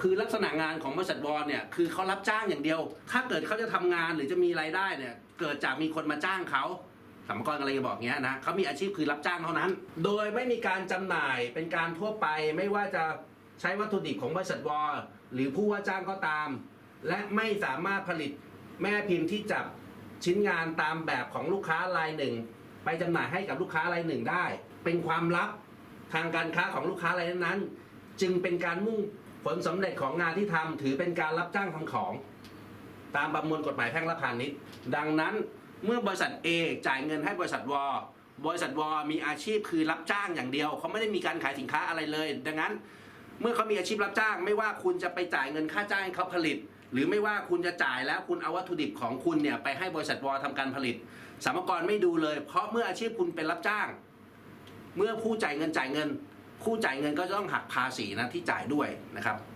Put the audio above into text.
คือลักษณะงานของบริษัทวอลเนี่ยคือเขารับจ้างอย่างเดียว ถ้าเกิดเขาจะทำงานหรือจะมีรายได้เนี่ยเกิดจากมีคนมาจ้างเขาสมกรอะไรจะบอกเงี้ยนะเขามีอาชีพคือรับจ้างเท่านั้น โดยไม่มีการจำหน่ายเป็นการทั่วไปไม่ว่าจะใช้วัตถุดิบของบริษัทวอลหรือผู้ว่าจ้างก็ตาม และไม่สามารถผลิตแม่พิมพ์ที่จับชิ้นงานตามแบบของลูกค้ารายหนึ่ง ไปจำหน่ายให้กับลูกค้ารายหนึ่งได้ เป็นความลับทางการค้าของลูกค้ารายนั้นๆจึงเป็นการมุ่ง ผลสำเร็จของงานที่ทำถือเป็นการรับจ้างทำของ ตามประมวลกฎหมายแพ่งและพาณิชย์ ดังนั้นเมื่อบริษัท A จ่ายเงินให้บริษัทวบริษัทวมีอาชีพคือรับจ้างอย่างเดียวเขาไม่ได้มีการขายสินค้าอะไรเลย ดังนั้น เมื่อเขามีอาชีพรับจ้าง ไม่ว่าคุณจะไปจ่ายเงินค่าจ้างเขาผลิต หรือไม่ว่าคุณจะจ่ายแล้วคุณเอาวัตถุดิบของคุณเนี่ยไปให้บริษัทวทำการผลิตสามกรไม่ดูเลย เพราะเมื่ออาชีพคุณเป็นรับจ้าง เมื่อผู้จ่ายเงินจ่ายเงิน ผู้จ่ายเงินก็จะต้องหักภาษีนะที่จ่ายด้วยนะครับ